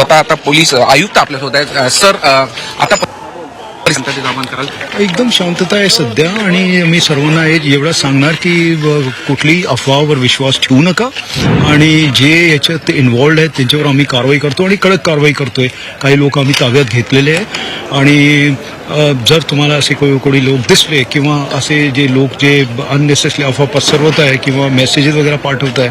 स्वतः आता पोलीस आयुक्त आपल्यासोबत आहेत. सर आता एकदम शांतता आहे सध्या आणि मी सर्वांना एवढं सांगणार की कुठली कुठलीही अफवावर विश्वास ठेवू नका. आणि जे याच्यात इन्वॉल्ड आहेत त्यांच्यावर आम्ही कारवाई करतो आणि कडक कारवाई करतोय. काही लोक आम्ही ताब्यात घेतलेले आहे आणि जर तुम्हाला असे कोणी कोणी लोक दिसले किंवा असे जे लोक जे अननेसेसरी अफवा पसरवत आहे किंवा मेसेजेस वगैरे पाठवत आहे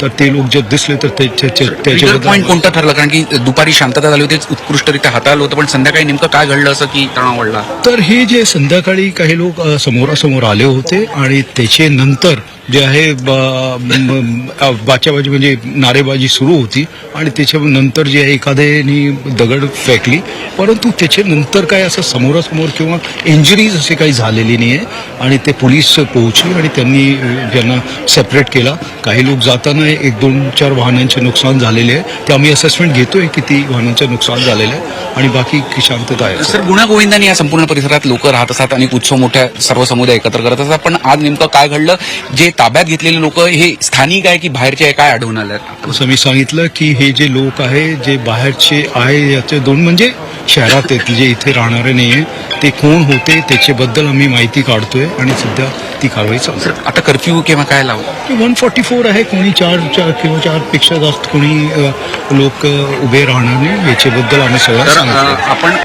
तर ते लोक जर दिसले तर त्याच्या पॉईंट कोणतं ठरलं? कारण की दुपारी शांतता झाली होती उत्कृष्टरित्या हाताळलं होतं पण संध्याकाळी नेमकं काय घडलं असं की तणाव वाढला? तर हे जे संध्याकाळी काही लोक समोरासमोर आले होते आणि त्याचे नंतर जे आहे बाच्याबाजी बाचाबाजी म्हणजे नारेबाजी सुरू होती आणि त्याच्यानंतर जे आहे एखाद्यानी दगड फेकली. परंतु त्याच्यानंतर काय असं समोरासमोर किंवा इंजरीज असे काही झालेली नाही आहे आणि ते पोलीस पोहोचले आणि त्यांनी त्यांना सेपरेट केला. काही लोक जाताना एक दोन चार वाहनांचे नुकसान झालेले आहे. ते आम्ही असेसमेंट घेतोय किती वाहनांचं नुकसान झालेलं आहे. आणि बाकी शांतता आहे. सर गुण्यागोविंदांनी या संपूर्ण परिसरात लोक राहत असतात आणि उत्सव मोठ्या सर्व समुदाय एकत्र करत असतात. पण आज नेमकं काय घडलं? जे ताब्यात घेतलेले लोक हे स्थानिक आहे की बाहेरचे आहे? काय आढळून आलं? जसं मी सांगितलं की हे जे लोक आहे जे बाहेरचे आहे याचे दोन म्हणजे शहरात आहेत जे इथे राहणारे नाही ते कोण होते त्याच्याबद्दल आम्ही माहिती काढतोय आणि सध्या ती कारवाई चालू आता कर्फ्यू किंवा काय लावलं वन फॉर्टी फोर आहे. कोणी चार चार किंवा चारपेक्षा जास्त कोणी लोक उभे राहणार नाही. याच्याबद्दल आम्ही सगळं आपण